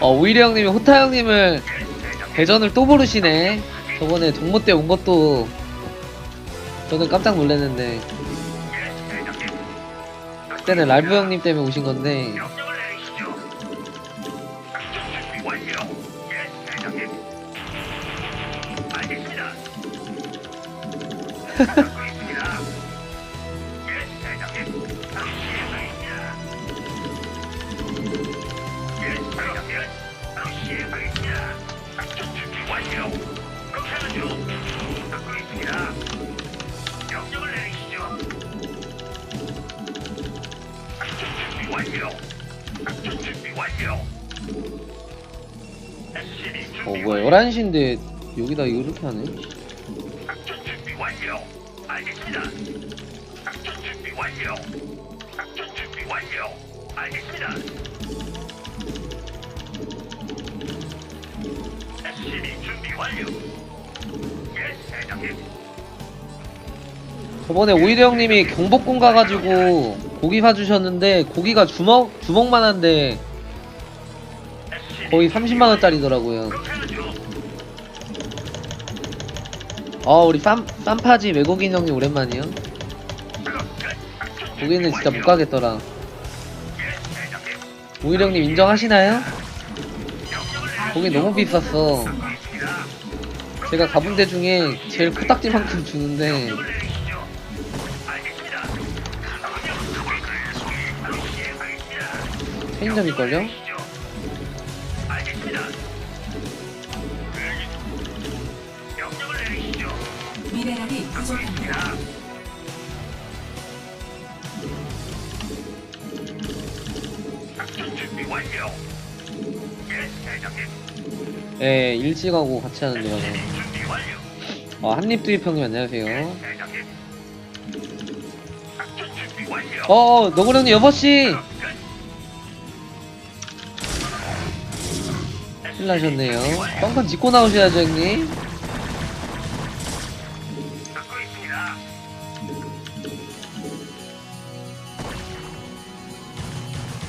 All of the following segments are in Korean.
어, 오히려 형님이 호타 형님을 대전을 또 부르시네. 저번에 동모 때 온 것도 저는 깜짝 놀랐는데 그때는 랄브 형님 때문에 오신 건데 11시인데 여기다 이렇게 하네 작전 준비 완료. 알겠습니다. 작전 준비 완료. 작전 준비 완료. 알겠습니다. SCV 준비 완료. 예, 대장님. 저번에 오히려 형님이 경복궁 가가지고 고기 사주셨는데 고기가 주먹 주먹만 한데 SCV 거의 30만 원짜리더라고요. 그렇게 아 우리 쌈 쌈파지 외국인 형님 오랜만이요. 거기는 진짜 못. 가겠더라. 오히려 형님 인정하시나요? 거기 너무 비쌌어. 제가 가본 데 중에 제일 코딱지만큼 주는데 내리시 예, 일찍하고 같이 하는 완료. 아 한입두입 형님 안녕하세요. 어 너구리 형님 6시 큰일 나셨네요. 뻥컨 짚고 나오셔야죠 형님.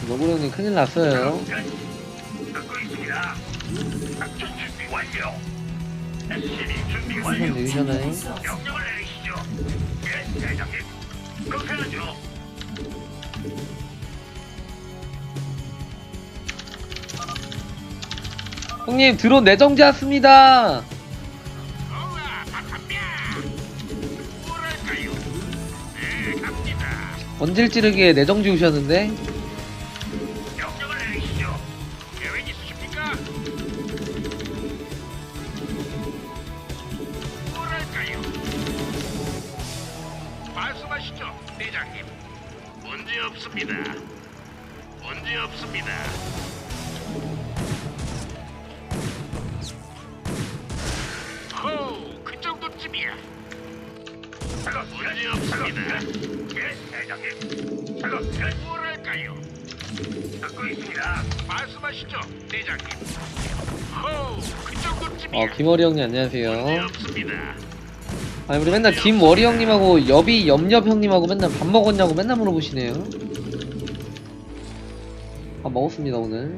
너구리 형님 큰일 났어요. 완료. 준비 완료. 내리셨나요? 명령을 내리시죠. 예, 대장님. 그렇게 하죠. 형님 드론 내정지 왔습니다. 어라, 박한비야. 뭐랄까요? 네, 갑니다. 원질 찌르기에 내정지 오셨는데 문제 없습니다. 예, 대장님. 작업 끝. 뭐랄까요? 듣고 있습니다. 말씀하시죠, 대장님. 호, 그. 어 김어리 형님 안녕하세요. 없습니다. 아니 우리 맨날 김워리 형님하고 여비 염렵 형님하고 맨날 밥 먹었냐고 맨날 물어보시네요. 밥 먹었습니다 오늘.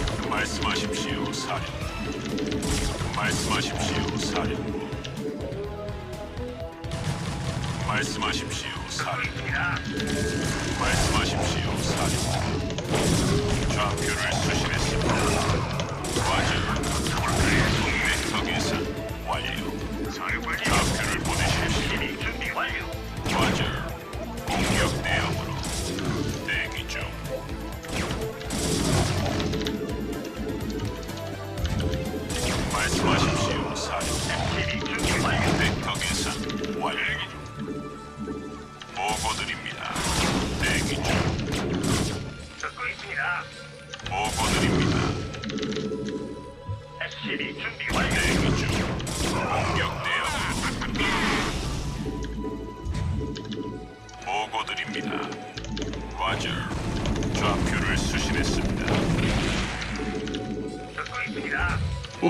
말씀하십시오, 사령부. 말씀하십시오, 사령부. 말씀하십시오, 사령부. 말씀하십시오, 사령부. 좌표를 수신했습니다. 와저. 벡터 계산 완료. 좌표를 보내십시오. 준비 완료.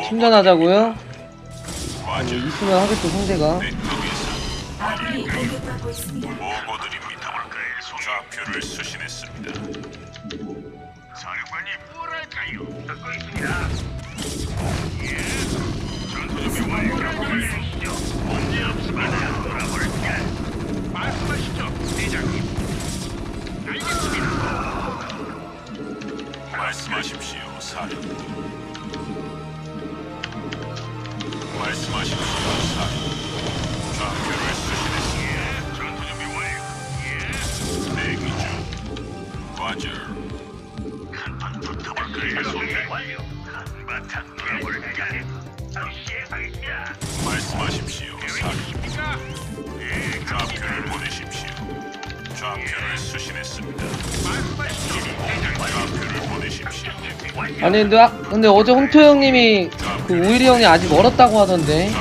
충전하자고요? 아니, 있으면 하겠죠, 상대가. 아군이 말 아니 근데, 아, 근데 어제 홍토 형님이 그 우일이 형이 아직 멀었다고 하던데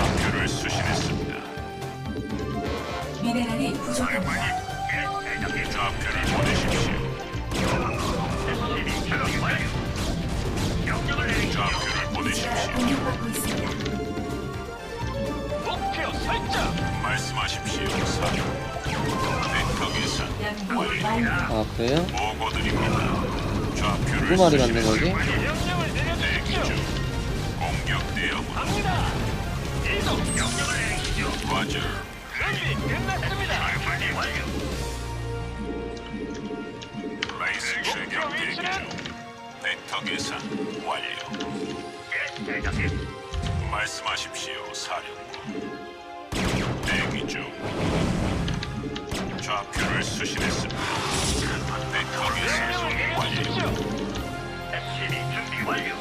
계산 완료. 예, 대장님. 말씀하십시오, 사령부. 대기 중. 좌표를 수신했습니다. 계산 명령을 완료. 내려주십시오. SCB 준비 완료.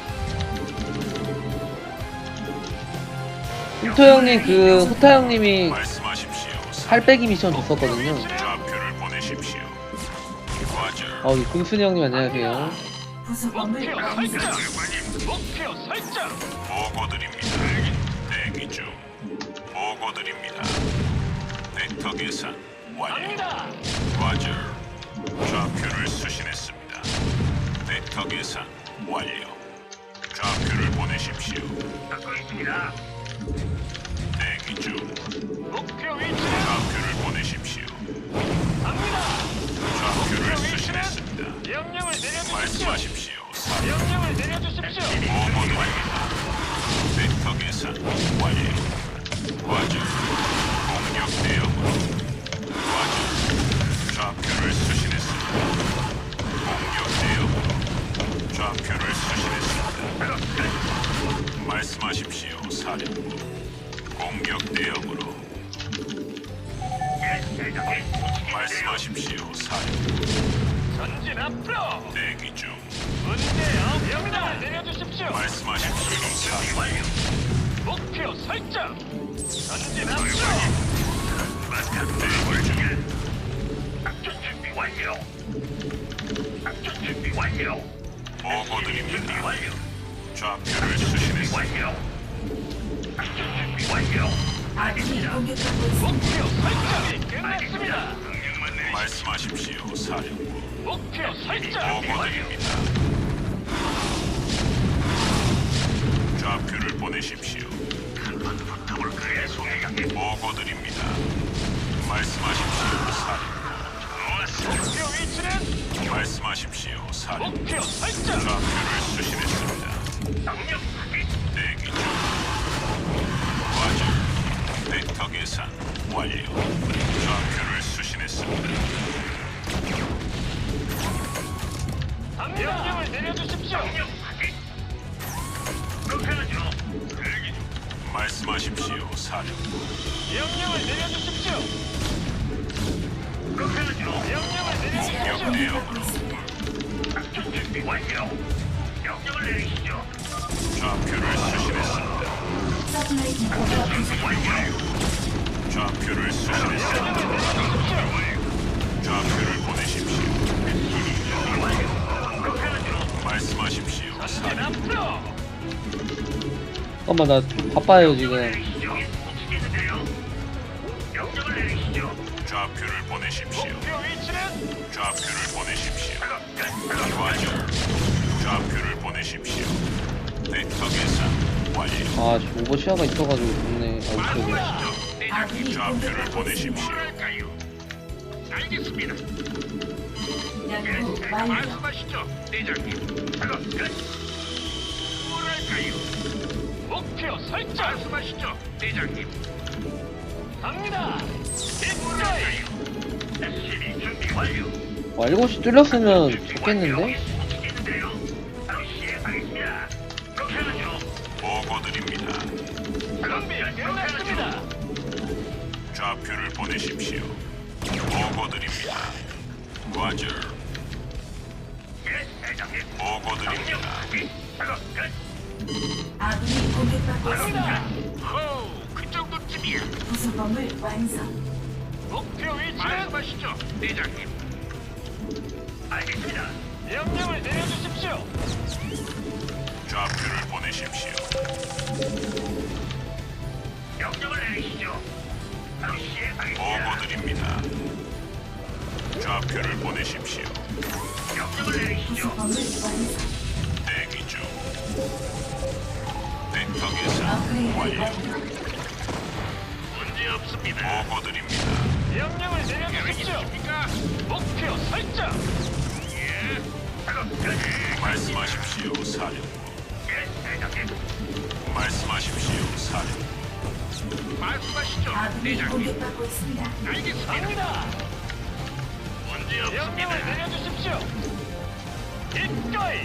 홍토 형님 그 호타 형님이 말씀하십시오. 사- 팔빼기 미션 줬었거든요 좌표를 보내십시오. 아 우리 금순이 형님 안녕하세요 부속범을 목표 완성. 설정. 목표 설정. 보고 드립니다. 대기 중. 보고 드립니다. 벡터 계산 완료. 갑니다. 과저 좌표를 수신했습니다. 벡터 계산 완료. 좌표를 보내십시오. 듣고 있습니다. 대기 중. 목표 위치는 좌표를 보내십시오. 갑니다. 좌표를 수신했습니다. 명령을 내려주십시오. 말씀하십시오. 명령을 내려주십시오. 보고드립니다. 벡터 계산 완료. 과저 공격 대응으로 과저 좌표를 수신 좌표를 수신했습니다. 말씀하십시오, 사령부. 공격 대응으로. 말씀하십시오, 사령부. 전진 앞으로. 대기 중. 문제 없습니다. 내려주십시오. 말씀하십시오, 사령부. 목표 설정. 전진 앞으로. 대기 중. 작전 준비 완료. 작전 준비 완료. 보고드립니다. 완료. 좌표를 수신했습니다. 완료. 완료. 아군이 공격받고 있습니다. 목표 설정이 끝났습니다. 명령만 내리시. 말씀하십시오, 사령부. 목표 설정. 보고드립니다. 좌표를 보내십시오. 보고드립니다. 말씀하십시오. 목표 위치는 말씀하십시오, 사령부. 목표 설정. 좌표를 수신했습니다. 명령 확인. 대기 중. 과저. 벡터 계산 완료. 좌표를 수신했습니다. 명령을 내려주십시오. 명령 확인. 그렇게 하죠. 대기 중. 말씀하십시오, 사령부. 명령을 내려주십시오. 잠깐만 나좀 바빠요 지금 좌표를 보내십시오. 목표 위치는 좌표를 보내십시오. 과절. 좌표를 보내십시오. 벡터 계산 완료. 아 오버 시야가 있어가지고 좋네 아 대장님. 좌표를. 보내십시오. 뭐랄까요? 알겠습니다. 연구 완료. 말씀하시죠, 대장님. 작업 끝. 뭐랄까요? 목표 설정. 말씀하시죠, 대장님. 갑니다. 와 7시 뚫렸으면 좋겠는데? 보고드립니다. 준비 끝났습니다. 좌표를 보내십시오. 보고드립니다. 과절. 예, 대장님. 보고드립니다. 아군이 공격받고 있습니다. 정 도쯤이야. 부속범을 완성. 목표 위치는 말씀하시죠, 대장님. 알겠습니다. 명령을 내려주십시오. 좌표를 보내십시오. 명령을 내리시죠. 바로 시행하겠습니다. 보고 드립니다. 좌표를 보내십시오. 명령을 내리시죠. 부속범을 완성. 대기 중. 업그레이드 완료. 완료. 없습니다. 보고드립니다. 명령을 내려주십시오. 목표 설정. 예. 말씀하십시오, 사령부. 예, 대장님. 말씀하십시오, 사령부. 말씀하시죠, 아군이 대장님. 공격받고 있습니다. 알겠습니다. 문제 없습니다. 명령을 내려주십시오. 기꺼이.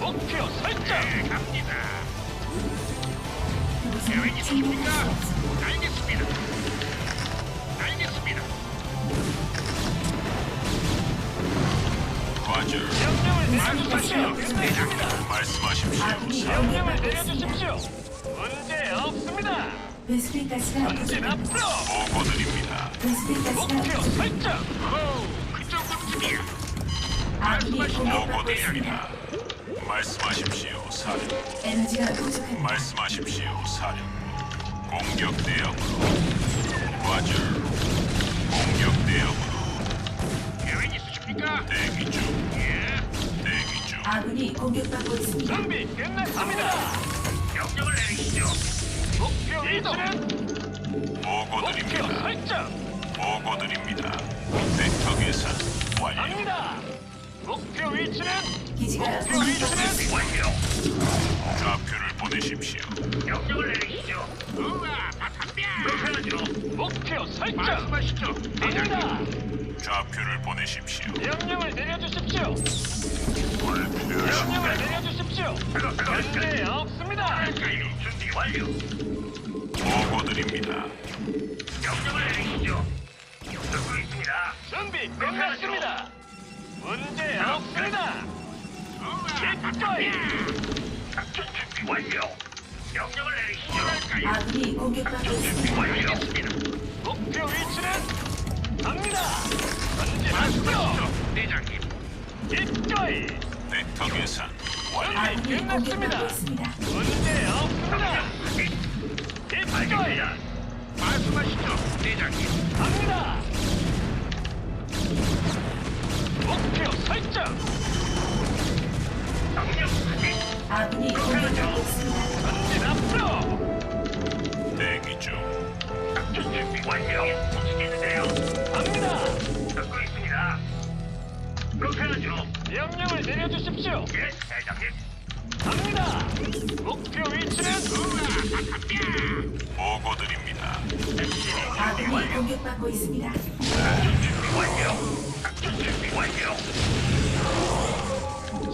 목표 설정. 네, 갑니다. 호, 그 정도쯤이야. 아군이 공격받고 있습니다. 보고 드립니다. 말씀하십시오, 사령부. 에너지가 부족합니다. 말씀하십시오, 사령부. 공격 대응으로. 과절. 공격 대응으로. 계획 있으십니까? 대기 중. 예. 대기 중. 아군이 공격받고 있습니다. 준비 끝났습니다. 명령을 내리시죠. 목표 위치는 목표 보고드립니다. 설정. 보고 드립니다. 벡터 계산 완료. 갑니다. 목표 위치는 기지가 목표 위치는 완료. 좌표를 보내십시오. 명령을 내리시죠. 우와, 다 담배. 그렇게. 목표 설정. 말씀하시죠. 갑니다. 좌표를 보내십시오. 명령을 내려주십시오. 명령을 내려주십시오. 현재 없습니다. 준비 완료. 보고 드립니다. 명령을 내리시죠. 듣고 있습니다. 준비 끝났습니다. 문제 없습니다. 기꺼이. 작전 준비 완료. 명령을 내리시죠. 아군이 공격받고 있습니다. 완료했습니다. 목표 위치는 갑니다. 전진 앞으로. 대장님. 기꺼이. 벡터 계산 완료. 아군이 끝났습니다. 있습니다. 문제 없습니다. 기꺼이. 말씀하시죠, 대장님. 갑니다. 목표 설정. 명령 확인. 아군이 공격받고 있습니다. 전진 앞으로. 대기 중. 작전 준비 완료. 움직이는데요. 갑니다. 듣고 있습니다. 그렇게 하죠. 명령을 내려주십시오. 예, 대장님. 갑니다. 목표 위치는 보고 드립니다. 아군이 공격받고 있습니다. 작전 준비 완료.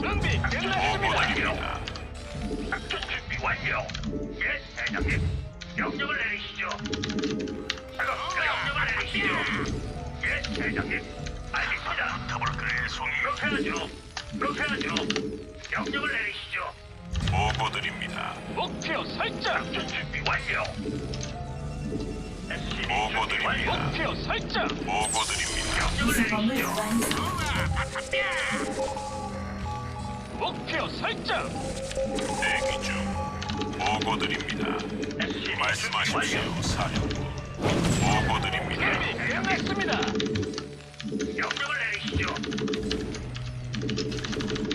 준비 끝났습니다. 보고드립니다. 작전 준비 완료. 예, 대장님. 명령을 내리시죠. 작업 명령을 내리시죠. 예, 대장님. 알겠습니다. 더블클의 송이. 그렇게 하죠. 그렇게 하죠. 명령을 내리시죠. 보고드립니다. 목표 설정. 작전 준비 완료. 보고드립니다. 목표 설정. 보고드립니다. 미사범을 완성. 목표 설정. 대기 중. 보고 드립니다. 말씀하십시오, 사령부. 보고 드립니다. 준비 끝났습니다. 명령을 내리시죠.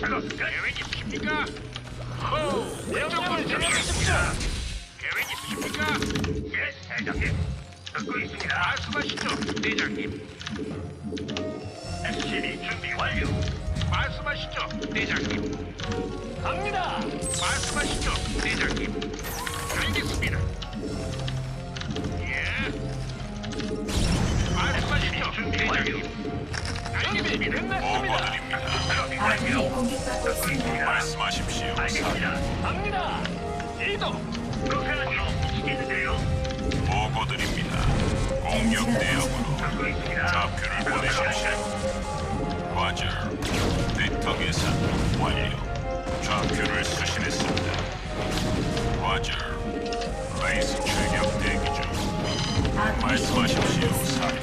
작업 계획 있으십니까? 호, 명령을 내려주십시오. 계획 있으십니까? 예, 대장님. 듣고 있습니다. 말씀하시죠, 대장님. SCB 준비 완료. 말씀하시죠, 대장님. 갑니다. 말씀하시죠, 대장님. 알겠습니다. 예. 말씀하시죠, 준비 완료. 알겠습니다. 보고드립니다. 아군이 공격받고 있습니다. 말씀하십시오. 알겠습니다. 갑니다. 이동. 그렇게 하죠. 시키는데요. 보고드립니다. 공격 듣고 있습니다. 좌표를 보내십시오. 과절. 벡터 계산 완료. 좌표를 수신했습니다. 과절. 레이스 출격 대기 중. 말씀하십시오. 사령.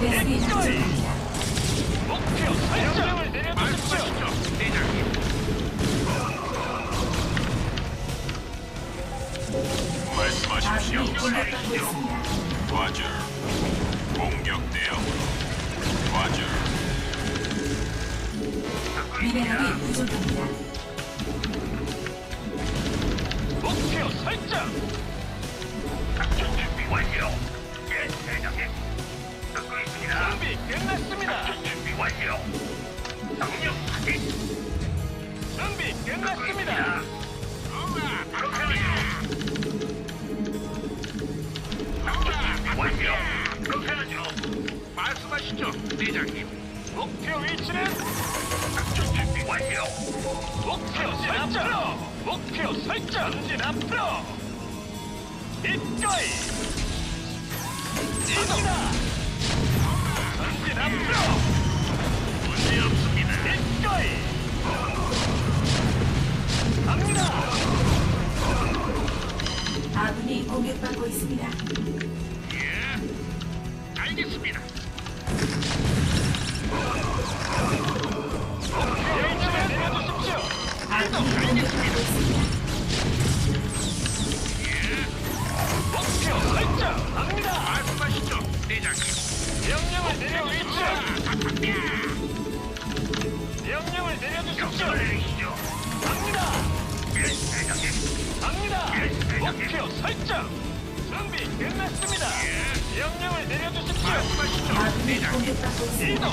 미네랄이 부족합니다. 목표 설정을 내려주십시오. 대장님. 말씀하십시오. 아군이 공격받고 있습니다. 과절. 공격 대응으로 과절. 미네랄이 부족합니다. 목표 설정. 작전 준비 완료. 준비 끝났습니다. 완료. 그렇게 하죠. 말씀하시죠, 대장님. 목표 위치는 작전 준비 완료. 목표 설정. 목표 설정. 전진 앞으로. 이거이. 이동다. 전진 앞으로. 문제 없습니다. 이거이. 갑니다. 아군이 공격받고 있습니다. 예. 알겠습니다. 목표 내려주십시오. 아군이 공격받고 있습니다. 목표 설정. 갑니다. 말씀하시죠, 대장님. 명령을 내려 위치로. 명령을 내려주십시오. 갑니다. 갑니다. 목표 설정. 준비 끝났습니다. 명령을 내려주십시오. 이동.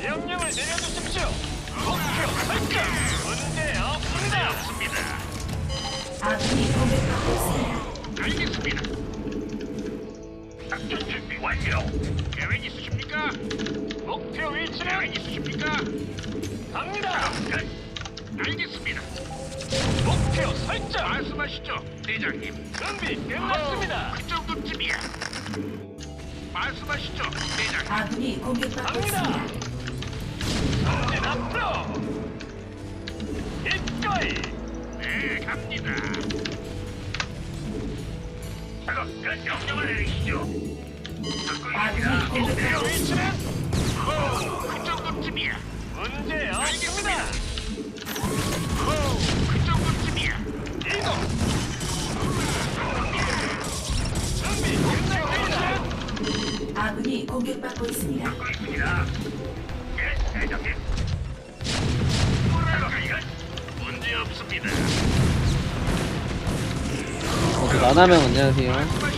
명령을 내려주십시오. 목표 설정. 문제. 없습니다. 아군이 공격받고 있습니다. 알겠습니다. 작전 준비 완료. 계획 있으십니까? 목표 위치는 있으십니까? 갑니다. 끝. 알겠습니다. 목표 설정. 말씀하시죠, 대장님. 준비 끝났습니다. 그 정도쯤이야. 말씀하시죠, 대장님. 아군이 공격받고 갑니다. 있습니다. 전진 앞으로. 이거이. 네, 갑니다. 작업 끝. 명령을 내리시죠. 듣고 아군이 있습니다. 목표 공격받고 위치는 호, 그 정도쯤이야. 문제 없습니다. 호, 그 정도쯤이야. 이동. 준비 끝났습니다. 아군이 공격받고 있습니다. 듣고 있습니다. 예, 대장님. 뭐랄까요? 문제 없습니다. 어, 그 나나명 안녕하세요.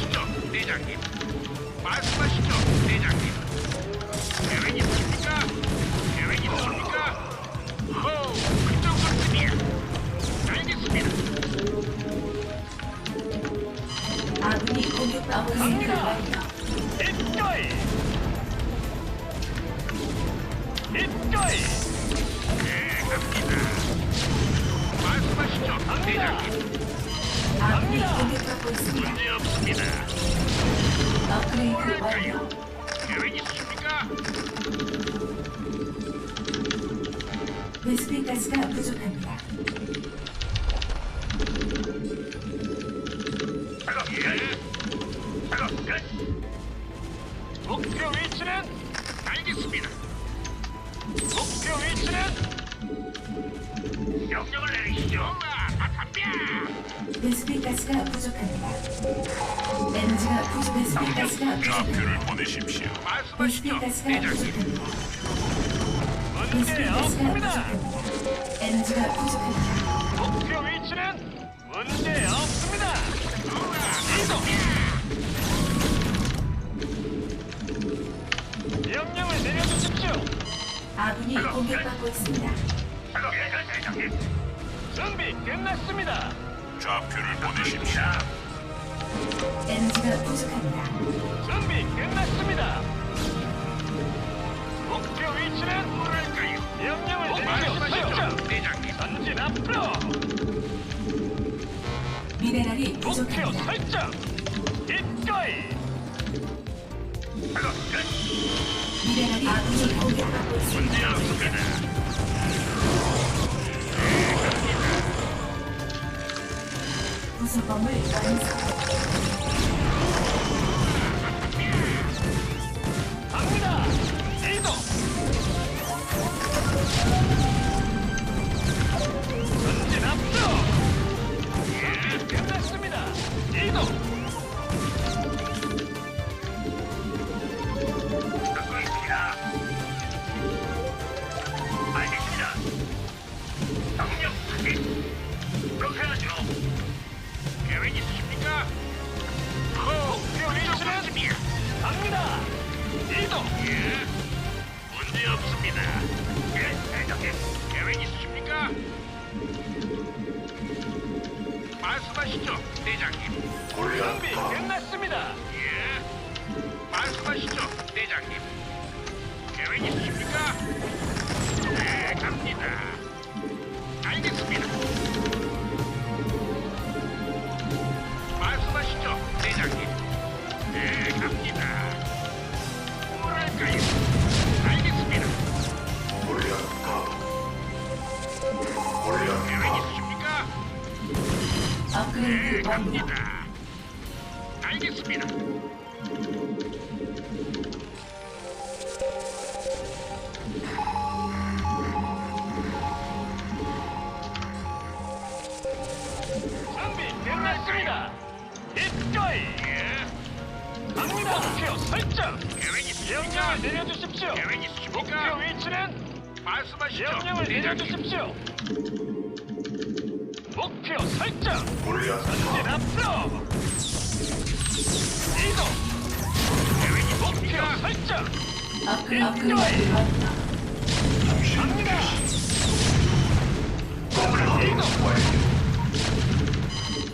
있습니다. 이거이. 이거이. 네, 갑니다. 말씀하시죠, 대장님. 있습니다. 문제 없습니다. 업그레이드 완료. 계획 있으십니까? 베스핀 가스가 부족합니다. 예. 목표 위치는 알겠습니다. 목표 위치는 명령을 내리시죠. 베스핀 가스가 부족합니다. 에너지가 부족. 베스핀 가스가 부족합니다. 좌표를 보내십시오. 말씀하시죠, 베스핀 가스가 대장님. 부족합니다. 문제 베스핀 가스가 없습니다. 부족합니다. 에너지가 부족합니다. 목표 위치는 문제 없습니다. 공격받고 있습니다. 준비 끝났습니다. 좌표를 보내십시오. 에너지가 부족합니다. 준비 끝났습니다. 목표 위치는 뭐랄까요? 명령을 내리십시오. 대장님. 전진 앞으로. 미네랄이 목표 부족합니다. 설정. 이거이. 미네랄이 공격받고 있습니다. 문제 없습니 부속범을 완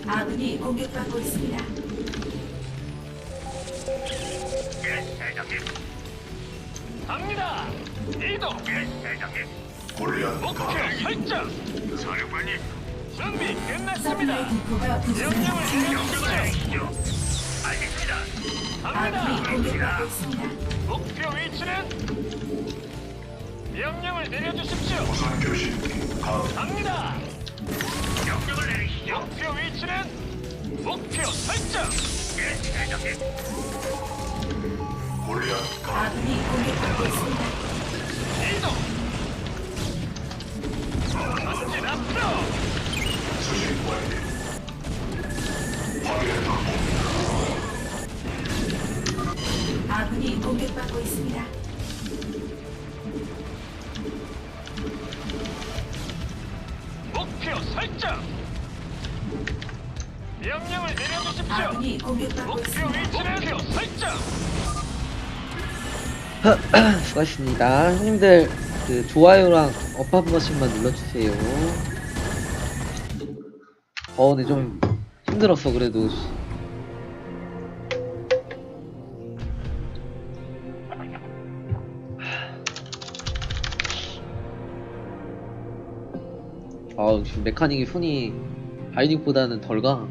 아군이 공격받고 있습니다. 예, 대장님. 갑니다. 이동. 예, 대장님. 골리앗 목표 설정. 사령관님. 준비 끝났습니다. 서플라이 디포가 명령을 부족합니다. 내려주십시오. 알겠습니다. 아군이 갑니다. 공격받고 있습니다. 목표 위치는 명령을 내려주십시오. 우선 교신 갑니다. 명령을 내리시죠. 목표 위치는 목표 설정. 예, 대장님. 골리앗 가 아군이 공격받고 있습니다. 이동. 수고하셨습니다. 형님들 그 좋아요랑 업 한 번씩만 눌러주세요. 어, 근데 좀 힘들었어 그래도. 아, 역시 메카닉이 손이 바이닉보다는 덜 가.